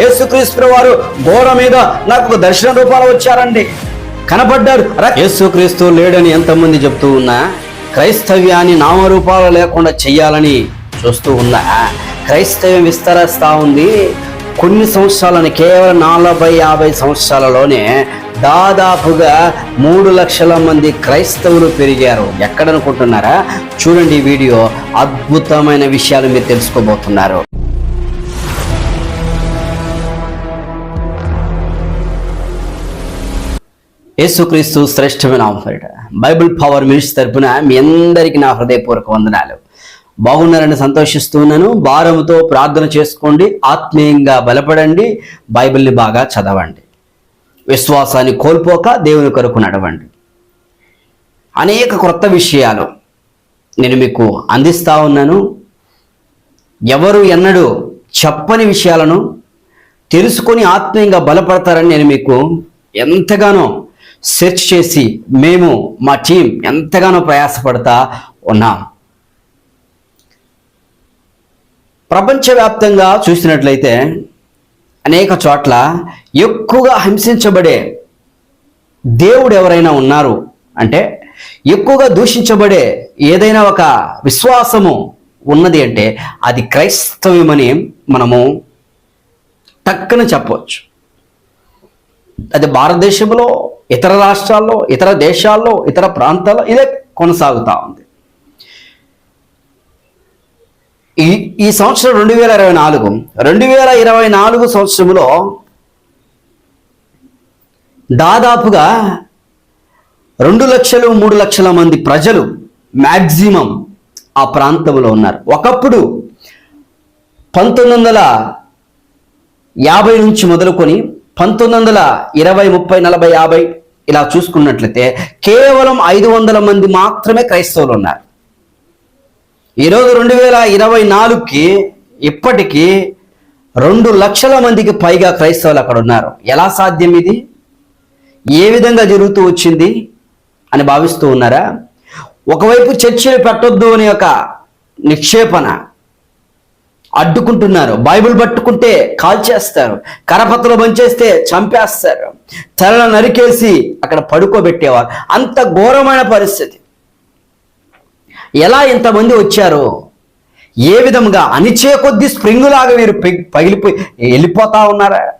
యేసుక్రీస్తు వారు గోడ మీద నాకు ఒక దర్శన రూపాలు వచ్చారండి. కనబడ్డారు. యేసుక్రీస్తు లేడని ఎంతమంది చెప్తూ ఉన్నా క్రైస్తవ్యాన్ని నామరూపాలు లేకుండా చెయ్యాలని చూస్తూ ఉన్నా. క్రైస్తవ్యం విస్తరిస్తూ ఉంది. కొన్ని సంవత్సరాలని కేవలం నలభై యాభై సంవత్సరాలలోనే దాదాపుగా మూడు లక్షల మంది క్రైస్తవులు పెరిగారు. ఎక్కడనుకుంటున్నారా? చూడండి ఈ వీడియో. అద్భుతమైన విషయాలు మీరు తెలుసుకోబోతున్నారు. యేసుక్రీస్తు శ్రేష్టమైన ఆఫరిట బైబిల్ పవర్ మినిట్స్ తరపున మీ అందరికీ నా హృదయపూర్వక వందనాలు. బాగున్నారని సంతోషిస్తూ ఉన్నాను. భారముతో ప్రార్థన చేసుకోండి. ఆత్మీయంగా బలపడండి. బైబిల్ని బాగా చదవండి. విశ్వాసాన్ని కోల్పోక దేవుని కొరకు నడవండి. అనేక క్రొత్త విషయాలు నేను మీకు అందిస్తూ ఉన్నాను. ఎవరు ఎన్నడూ చెప్పని విషయాలను తెలుసుకొని ఆత్మీయంగా బలపడతారని నేను మీకు ఎంతగానో సెర్చ్ చేసి మేము మా టీం ఎంతగానో ప్రయాసపడతా ఉన్నాం. ప్రపంచవ్యాప్తంగా చూసినట్లయితే అనేక చోట్ల ఎక్కువగా హింసించబడే దేవుడు ఎవరైనా ఉన్నారు అంటే ఎక్కువగా దూషించబడే ఏదైనా ఒక విశ్వాసము ఉన్నది అంటే అది క్రైస్తవ్యమని మనము టక్కున చెప్పవచ్చు. అది భారతదేశంలో ఇతర రాష్ట్రాల్లో ఇతర దేశాల్లో ఇతర ప్రాంతాల్లో ఇదే కొనసాగుతూ ఉంది. ఈ ఈ సంవత్సరం రెండు వేల ఇరవై నాలుగు రెండు వేల ఇరవై నాలుగు సంవత్సరంలో దాదాపుగా రెండు లక్షలు మూడు లక్షల మంది ప్రజలు మ్యాక్సిమం ఆ ప్రాంతంలో ఉన్నారు. ఒకప్పుడు పంతొమ్మిది వందల యాభై నుంచి మొదలుకొని పంతొమ్మిది వందల ఇరవై ముప్పై నలభై యాభై ఇలా చూసుకున్నట్లయితే కేవలం ఐదు వందల మంది మాత్రమే క్రైస్తవులు ఉన్నారు. ఈరోజు రెండు వేల ఇరవై నాలుగుకి ఇప్పటికీ రెండు లక్షల మందికి పైగా క్రైస్తవులు అక్కడ ఉన్నారు. ఎలా సాధ్యం ఇది? ఏ విధంగా జరుగుతూ వచ్చింది అని భావిస్తూ ఉన్నారా? ఒకవైపు చర్చిలు పెట్టొద్దు అనే ఒక నిక్షేపణ అడ్డుకుంటున్నారు. బైబిల్ పట్టుకుంటే కాల్చేస్తారు కరపత్రలు బంచేస్తే చంపేస్తారు. తలన నరికేసి అక్కడ పడుకోబెట్టేవారు. అంత ఘోరమైన పరిస్థితి. ఎలా ఇంతమంది వచ్చారు? ఏ విధంగా అనిచే కొద్ది స్ప్రింగులాగా మీరు పగిలిపోయి వెళ్ళిపోతా ఉన్నారా?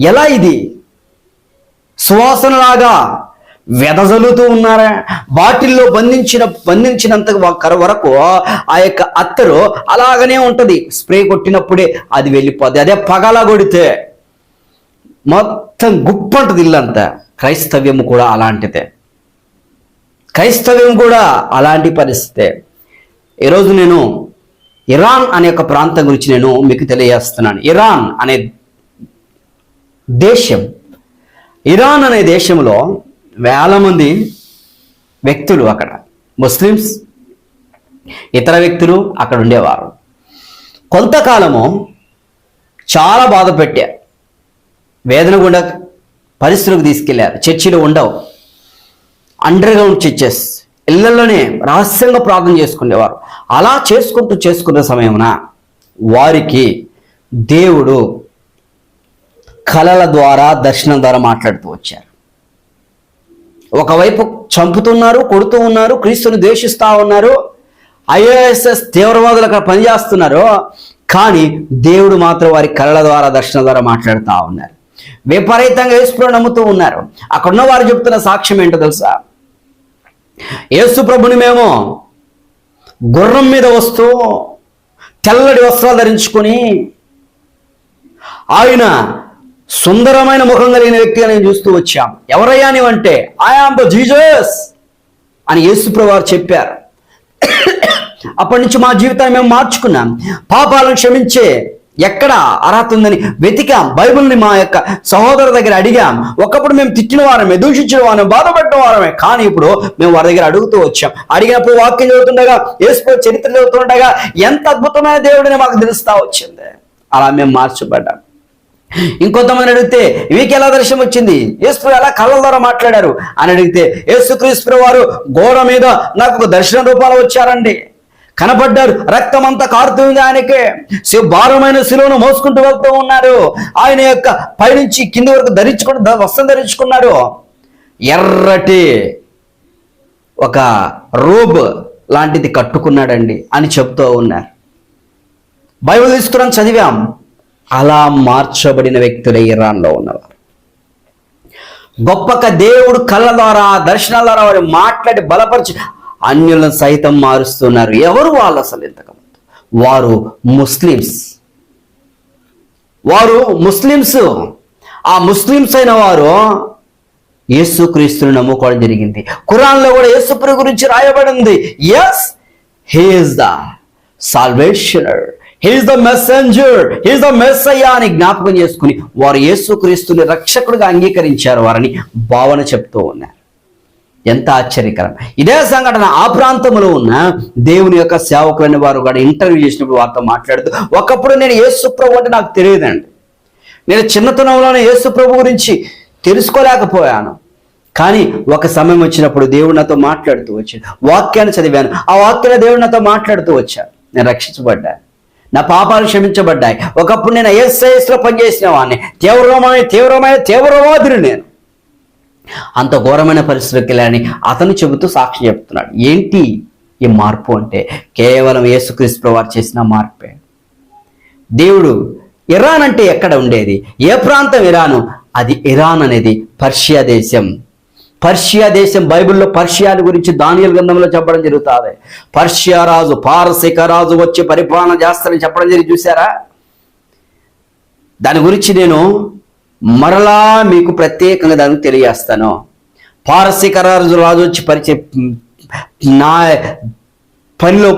ఎలా ఇది? సువాసనలాగా వెదజలుతూ ఉన్నారా? బాటిల్లో బంధించిన బంధించినంత వరకు ఆ యొక్క అత్తరు అలాగనే ఉంటుంది. స్ప్రే కొట్టినప్పుడే అది వెళ్ళిపోద్ది. అదే పగలా కొడితే మొత్తం గుప్పంటది ఇల్లంతా. క్రైస్తవ్యం కూడా అలాంటిదే. క్రైస్తవ్యం కూడా అలాంటి పరిస్థితే. ఈరోజు నేను ఇరాన్ అనే ఒక ప్రాంతం గురించి నేను మీకు తెలియజేస్తున్నాను. ఇరాన్ అనే దేశం. ఇరాన్ అనే దేశంలో వేల మంది వ్యక్తులు అక్కడ. ముస్లిమ్స్ ఇతర వ్యక్తులు అక్కడ ఉండేవారు. కొంతకాలము చాలా బాధ పెట్టారు వేదన గుండా పరిస్థితులకు తీసుకెళ్ళారు చర్చిలో ఉండవు. అండర్ గ్రౌండ్ చర్చెస్ ఇళ్ళలోనే రహస్యంగా ప్రార్థన చేసుకునేవారు. అలా చేసుకుంటూ చేసుకున్న సమయమున వారికి దేవుడు కళల ద్వారా దర్శనం ద్వారా మాట్లాడుతూ వచ్చారు. ఒకవైపు చంపుతున్నారు కొడుతూ ఉన్నారు క్రీస్తుని ద్వేషిస్తూ ఉన్నారు ఐఏఎస్ఎస్ తీవ్రవాదులు అక్కడ పనిచేస్తున్నారు కానీ దేవుడు మాత్రం వారి కళల ద్వారా దర్శన ద్వారా మాట్లాడుతూ ఉన్నారు. విపరీతంగా యేసుప్రభు నమ్ముతూ ఉన్నారు. అక్కడున్న వారు చెప్తున్న సాక్ష్యం ఏంటో తెలుసా? యేసు ప్రభుని మేము గుర్రం మీద వస్తూ తెల్లడి వస్త్రాలు ధరించుకొని ఆయన సుందరమైన ముఖం కలిగిన వ్యక్తిగా నేను చూస్తూ వచ్చాం. ఎవరయ్యా నీవంటే? ఐఆమ్ ద జీజస్ అని యేసుప్రవారు చెప్పారు. అప్పటి నుంచి మా జీవితాన్ని మేము మార్చుకున్నాం. పాపాలను క్షమించే ఎక్కడ అర్హత ఉందని వెతికాం. బైబిల్ని మా యొక్క సహోదరు దగ్గర అడిగాం. ఒకప్పుడు మేము తిట్టిన వారమే దూషించిన వారమే బాధపడిన వారమే కానీ ఇప్పుడు మేము వారి దగ్గర అడుగుతూ వచ్చాం. అడిగినప్పుడు వాక్యం చదువుతుండగా ఏసుకో చరిత్ర చదువుతుండగా ఎంత అద్భుతమైన దేవుడిని మాకు తెలుస్తా వచ్చింది. అలా మేము మార్చబడ్డాం. ఇంకొంతమంది అడిగితే వీకి ఎలా దర్శనం వచ్చింది? యేసు ఎలా కళ్ళ ద్వారా మాట్లాడారు? అని అడిగితే యేసుక్రీస్తు వారు గోడ మీద నాకు ఒక దర్శన రూపాలు వచ్చారండి. కనపడ్డారు రక్తం అంతా కారుతుంది ఆయనకే. శి- భారమైన శిలువను మోసుకుంటూ వెళ్తూ ఉన్నారు. ఆయన యొక్క పైనుంచి కింది వరకు ధరించుకుని వస్త్రం ధరించుకున్నారు ఎర్రటి ఒక రోబ్ లాంటిది కట్టుకున్నాడండి అని చెప్తూ ఉన్నారు. బైబిల్ తీసుకున్నాం చదివాం. అలా మార్చబడిన వ్యక్తులే ఇరాన్లో ఉన్నవారు. గొప్పక దేవుడు కళ్ళ ద్వారా దర్శనాల ద్వారా వారు మాట్లాడి బలపరిచి అన్యులను సైతం మారుస్తున్నారు. ఎవరు వాళ్ళు అసలు ఇంతకుముందు? వారు ముస్లిమ్స్. వారు ముస్లిమ్స్. ఆ ముస్లిమ్స్ అయిన వారు యేసుక్రీస్తుని నమ్ముకోవడం జరిగింది. ఖురాన్లో కూడా యేసుప్రి గురించి రాయబడింది. Yes he is the salvation he is the messenger he is the messiah అని జ్ఞాపకం చేసుకుని వారు యేసుక్రీస్తుని రక్షకుడిగా అంగీకరించారు వారని భావన చెప్తూ ఉన్నారు. ఎంత ఆశ్చర్యకరం. ఇదే సంఘటన ఆ ప్రాంతంలో ఉన్న దేవుని యొక్క సేవకులైన వారు కూడా ఇంటర్వ్యూ చేసినప్పుడు వారితో మాట్లాడుతూ ఒకప్పుడు నేను యేసుప్రభు అంటే నాకు తెలియదండి. నేను చిన్నతనంలోనే యేసుప్రభు గురించి తెలుసుకోలేకపోయాను. కానీ ఒక సమయం వచ్చినప్పుడు దేవుడు నాతో మాట్లాడుతూ వచ్చాడు. వాక్యాన్ని చదివాను. ఆ వాక్యాన్ని దేవుడు నాతో మాట్లాడుతూ వచ్చాడు. నేను రక్షించబడ్డాను. నా పాపాలు క్షమించబడ్డాయి. ఒకప్పుడు నేను ఎస్ఐఎస్లో పనిచేసిన వాడిని తీవ్రమైన తీవ్రమైన తీవ్రవాదులు నేను. అంత ఘోరమైన పరిస్థితికి వెళ్ళాలని అతను చెబుతూ సాక్షి చెప్తున్నాడు ఏంటి ఈ మార్పు అంటే? కేవలం యేసుక్రీస్తు వారు చేసిన మార్పే. దేవుడు ఇరాన్ అంటే ఎక్కడ ఉండేది? ఏ ప్రాంతం ఇరాను? అది ఇరాన్ అనేది పర్షియా దేశం. పర్షియా దేశం బైబిల్లో పర్షియాని గురించి దానియల గ్రంథంలో చెప్పడం జరుగుతుంది. పర్షియా రాజు పారసిక రాజు వచ్చి పరిపాలన చేస్తారని చెప్పడం జరిగి చూసారా దాని గురించి నేను మరలా మీకు ప్రత్యేకంగా దానికి తెలియజేస్తాను. పారసిక రాజు రాజు వచ్చి పరిచయ నా పనిలో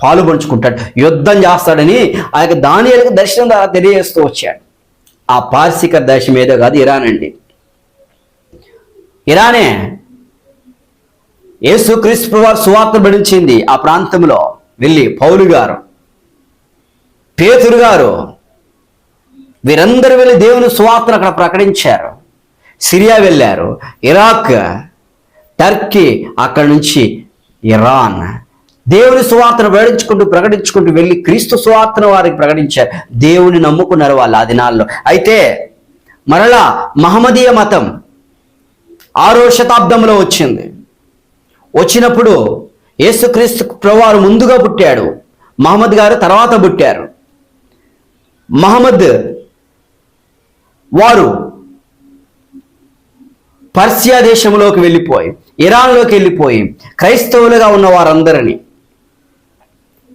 పాలు పంచుకుంటాడు యుద్ధం చేస్తాడని ఆ యొక్క దానియలకు దర్శనం ద్వారా తెలియజేస్తూ వచ్చాడు. ఆ పార్సిక దేశం ఏదో కాదు ఇరాన్ అండి. ఇరానే యేసు క్రీస్తు వారు సువార్త పడించింది ఆ ప్రాంతంలో వెళ్ళి పౌలు గారు పేతురు గారు వీరందరూ వెళ్ళి దేవుని సువార్తను అక్కడ ప్రకటించారు. సిరియా వెళ్ళారు ఇరాక్ టర్కీ అక్కడ నుంచి ఇరాన్. దేవుని సువార్తను ప్రకటించుకుంటూ ప్రకటించుకుంటూ వెళ్ళి క్రీస్తు సువార్తను వారికి ప్రకటించారు. దేవుని నమ్ముకున్నారు వాళ్ళు ఆ దినాల్లో. అయితే మరలా మహమ్మదీయ మతం ఆరో శతాబ్దంలో వచ్చింది. వచ్చినప్పుడు యేసుక్రీస్తు ప్రభువారు ముందుగా పుట్టాడు. మహమ్మద్ గారు తర్వాత పుట్టారు. మహమ్మద్ వారు పర్షియా దేశంలోకి వెళ్ళిపోయి ఇరాన్లోకి వెళ్ళిపోయి క్రైస్తవులుగా ఉన్న వారందరినీ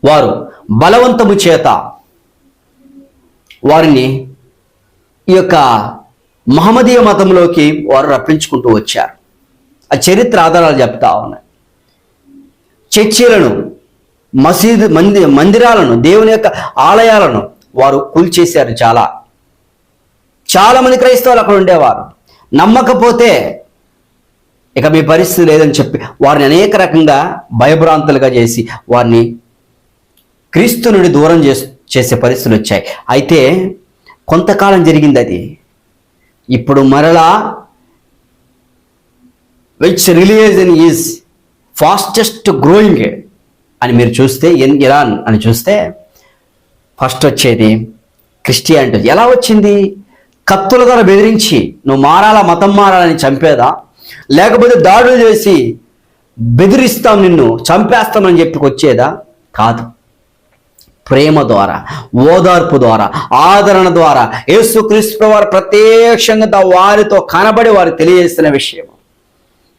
వారు బలవంతము చేత వారిని ఈ యొక్క మహమ్మదీయ మతంలోకి వారు రప్పించుకుంటూ వచ్చారు. ఆ చరిత్ర ఆధారాలు చెప్తా ఉన్నాయి. చర్చిలను మసీదు మంది మందిరాలను దేవుని యొక్క ఆలయాలను వారు కూల్చేశారు చాలా. చాలామంది క్రైస్తవులు అక్కడ ఉండేవారు. నమ్మకపోతే ఇక మీ పరిస్థితి లేదని చెప్పి వారిని అనేక రకంగా భయభ్రాంతులుగా చేసి వారిని క్రీస్తు నుండి దూరం చేసే పరిస్థితులు వచ్చాయి. అయితే కొంతకాలం జరిగింది అది. ఇప్పుడు మరలా which religion is fastest growing అని మీరు చూస్తే ఎన్ ఇరాన్ అని చూస్తే ఫస్ట్ వచ్చేది క్రిస్టియానిటీ. ఎలా వచ్చింది? కత్తుల ద్వారా బెదిరించి నువ్వు మారాలా మతం మారాలని చంపేదా? లేకపోతే దాడులు చేసి బెదిరిస్తాం నిన్ను చంపేస్తామని చెప్పి వచ్చేదా కాదు. ప్రేమ ద్వారా ఓదార్పు ద్వారా ఆదరణ ద్వారా యేసుక్రీస్తు వారు ప్రత్యక్షంగా వారితో కనబడి వారు తెలియజేస్తున్న విషయం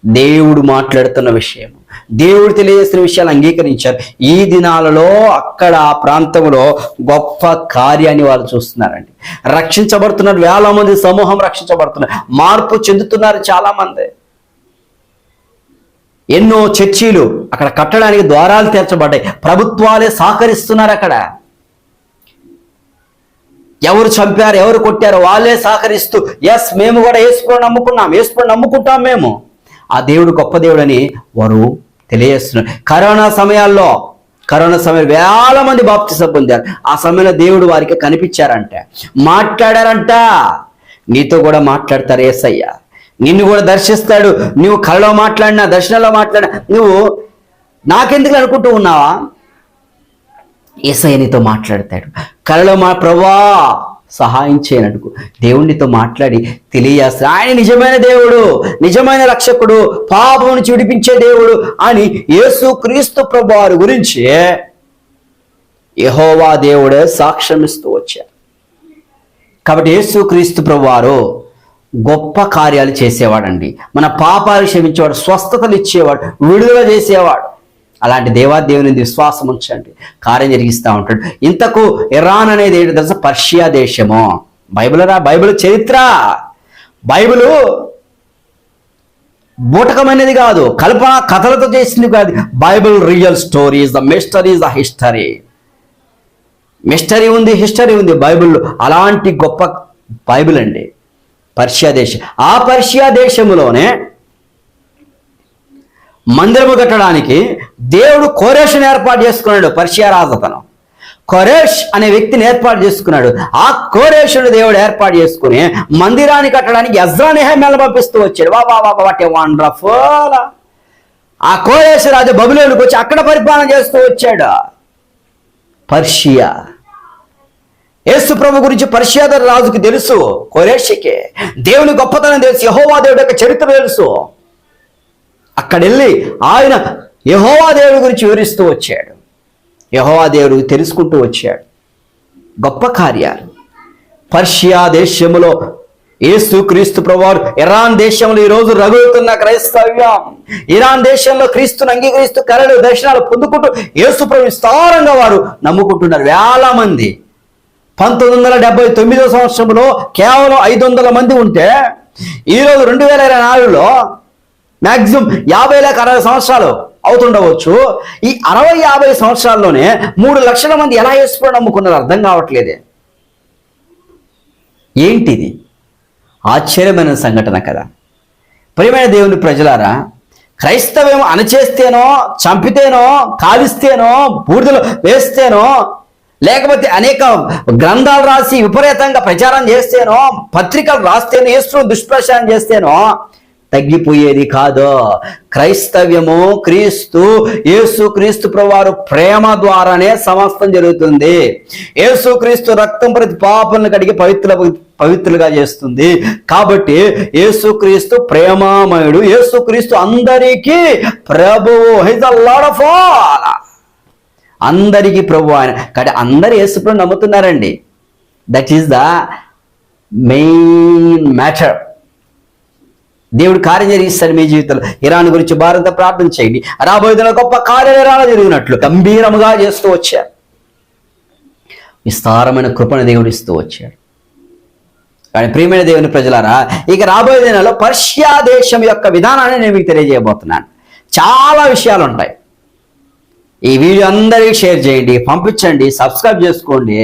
దేవుడు మాట్లాడుతున్న విషయం దేవుడు తెలియజేసిన విషయాలు అంగీకరించారు. ఈ దినాలలో అక్కడ ఆ ప్రాంతంలో గొప్ప కార్యాన్ని వాళ్ళు చూస్తున్నారండి. రక్షించబడుతున్నారు వేల మంది సమూహం రక్షించబడుతున్నారు. మార్పు చెందుతున్నారు చాలా మంది ఎన్నో చర్చీలు అక్కడ కట్టడానికి ద్వారాలు తెరచబడ్డాయి. ప్రభుత్వాలే సహకరిస్తున్నారు అక్కడ. ఎవరు చంపారు ఎవరు కొట్టారు వాళ్ళే సహకరిస్తూ ఎస్ మేము కూడా ఏసుకుని నమ్ముకున్నాం ఏసుకుని నమ్ముకుంటాం మేము. ఆ దేవుడు గొప్ప దేవుడని వారు తెలియజేస్తున్నారు. కరోనా సమయాల్లో కరోనా సమయం వేల మంది బాప్తిసం పొందారు. ఆ సమయంలో దేవుడు వారికి కనిపించారంట. మాట్లాడారంట. నీతో కూడా మాట్లాడతారు ఏసయ్య. నిన్ను కూడా దర్శిస్తాడు. నువ్వు కళ్ళలో మాట్లాడినా దర్శనంలో మాట్లాడినా నువ్వు నాకెందుకు అనుకుంటూ ఉన్నావా? ఏసయ్యనితో మాట్లాడతాడు. కలలో మా ప్రభా సహాయం చేయనడుకు దేవుడితో మాట్లాడి తెలియజేస్తాడు. ఆయన నిజమైన దేవుడు నిజమైన రక్షకుడు పాపం నుంచి విడిపించే దేవుడు అని యేసు క్రీస్తు ప్రభువారి గురించి యహోవా దేవుడే సాక్ష్యం ఇస్తూ వచ్చారు కాబట్టి యేసు క్రీస్తు ప్రభువారు గొప్ప కార్యాలు చేసేవాడండి. మన పాపాలు క్షమించేవాడు స్వస్థతలు ఇచ్చేవాడు విడుదల చేసేవాడు. అలాంటి దేవాదేవుని విశ్వాసం ఉంచండి. కార్యం జరిగిస్తూ ఉంటాడు. ఇంతకు ఇరాన్ అనేది ఏంటి తెలుసా? పర్షియా దేశము. బైబిల్ రా బైబిల్ చరిత్ర. బైబిలు బూటకమైనది కాదు కల్పన కథలతో చేసింది కాదు. Bible real stories the mysteries the history. Mystery ఉంది హిస్టరీ ఉంది బైబిల్లో. అలాంటి గొప్ప బైబిల్ అండి. పర్షియా దేశం ఆ పర్షియా దేశంలోనే మందిరము కట్టడానికి దేవుడు కొరేష్ను ఏర్పాటు చేసుకున్నాడు పర్షియా రాజతనం. కొరేష్ అనే వ్యక్తిని ఏర్పాటు చేసుకున్నాడు. ఆ కోరేషుడు దేవుడు ఏర్పాటు చేసుకుని మందిరాన్ని కట్టడానికి ఎజ్రానేహమేళ పంపిస్తూ వచ్చాడు. వా వా వాట్ ఏ వండర్ఫుల్! ఆ కోరేష్ రాజు బబులోనికి వచ్చి అక్కడ పరిపాలన చేస్తూ వచ్చాడు. పర్షియా. యేసు ప్రభు గురించి పర్షియాద రాజుకి తెలుసు కొరేషికే. దేవుని గొప్పతనం తెలుసు యహోవా దేవుడి యొక్క చరిత్ర తెలుసు. అక్కడ వెళ్ళి ఆయన యహోవా దేవుడి గురించి వివరిస్తూ వచ్చాడు. యహోవా దేవుడు తెలుసుకుంటూ వచ్చాడు. గొప్ప కార్యాలు. పర్షియా దేశములో ఏసు క్రీస్తు ప్రభువారు ఇరాన్ దేశంలో ఈ రోజు రగులుతున్న క్రైస్తవ్యం. ఇరాన్ దేశంలో క్రీస్తును అంగీకరిస్తూ కరడు దర్శనాలు పొందుకుంటూ ఏసు ప్రభు విస్తారంగా వారు నమ్ముకుంటున్నారు. వేల మంది. పంతొమ్మిది వందల డెబ్బై తొమ్మిదో సంవత్సరంలో కేవలం ఐదు వందల మంది ఉంటే ఈరోజు రెండు వేల ఇరవై నాలుగులో మ్యాక్సిమం యాభై లేక అరవై సంవత్సరాలు అవుతుండవచ్చు. ఈ అరవై యాభై సంవత్సరాల్లోనే మూడు లక్షల మంది ఎలా వేసుకుని నమ్ముకున్నారు అర్థం కావట్లేదే. ఏంటిది? ఆశ్చర్యమైన సంఘటన కదా. ప్రియమైన దేవుని ప్రజలారా క్రైస్తవ్యం అణచేస్తేనో చంపితేనో కాలిస్తేనో బూడిదలో వేస్తేనో లేకపోతే అనేక గ్రంథాలు రాసి విపరీతంగా ప్రచారం చేస్తేనో పత్రికలు రాస్తేనో ఏసు దుష్ప్రచారం చేస్తేనో తగ్గిపోయేది కాదు. క్రైస్తవ్యము క్రీస్తు యేసు క్రీస్తు ప్రవారు ప్రేమ ద్వారానే సమస్తం జరుగుతుంది. యేసు క్రీస్తు రక్తం ప్రతి పాపలను కడిగి పవిత్ర పవిత్రులుగా చేస్తుంది. కాబట్టి యేసుక్రీస్తు ప్రేమామయుడు యేసుక్రీస్తు అందరికీ ప్రభువు. He's the lord of all అందరికీ ప్రభు ఆయన. కానీ అందరు యేసుప్రభు నమ్ముతున్నారండి. That is the main matter దేవుడు కార్యం జరిగిస్తాడు మీ జీవితంలో. ఇరాన్ గురించి భారత ప్రార్థన చేయండి. రాబోయేదిన గొప్ప కార్యాలు జరిగినట్లు గంభీరముగా చేస్తూ వచ్చారు. విస్తారమైన కృపణ దేవుడు ఇస్తూ వచ్చాడు. కానీ ప్రియమైన దేవుని ప్రజలారా ఇక రాబోయే దినాల్లో పర్షియా దేశం యొక్క విధానాన్ని నేను మీకు తెలియజేయబోతున్నాను. చాలా విషయాలు ఉంటాయి. ఈ వీడియో అందరికీ షేర్ చేయండి పంపించండి సబ్స్క్రైబ్ చేసుకోండి.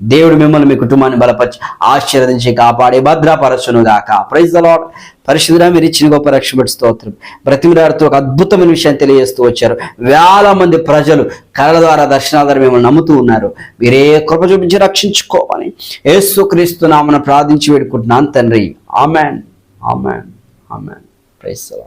దేవుడు మిమ్మల్ని మీ కుటుంబాన్ని బలపరిచి ఆశీర్వదించి కాపాడి భద్రపరచును గాక ప్రైజ్ అలాడ్ పరిశుద్ధ మీరు ఇచ్చిన గొప్ప రక్షపడి స్తోత్రం. బ్రతిమిడాడుతూ ఒక అద్భుతమైన విషయం తెలియజేస్తూ వచ్చారు. వేల మంది ప్రజలు కళల ద్వారా దర్శనాల ద్వారా మిమ్మల్ని నమ్ముతూ ఉన్నారు. మీరే కృప చూపించి రక్షించుకోవాలి. యేసు క్రీస్తు నామను ప్రార్థించి వేడుకుంటున్నాను తండ్రి. Amen amen amen praise lord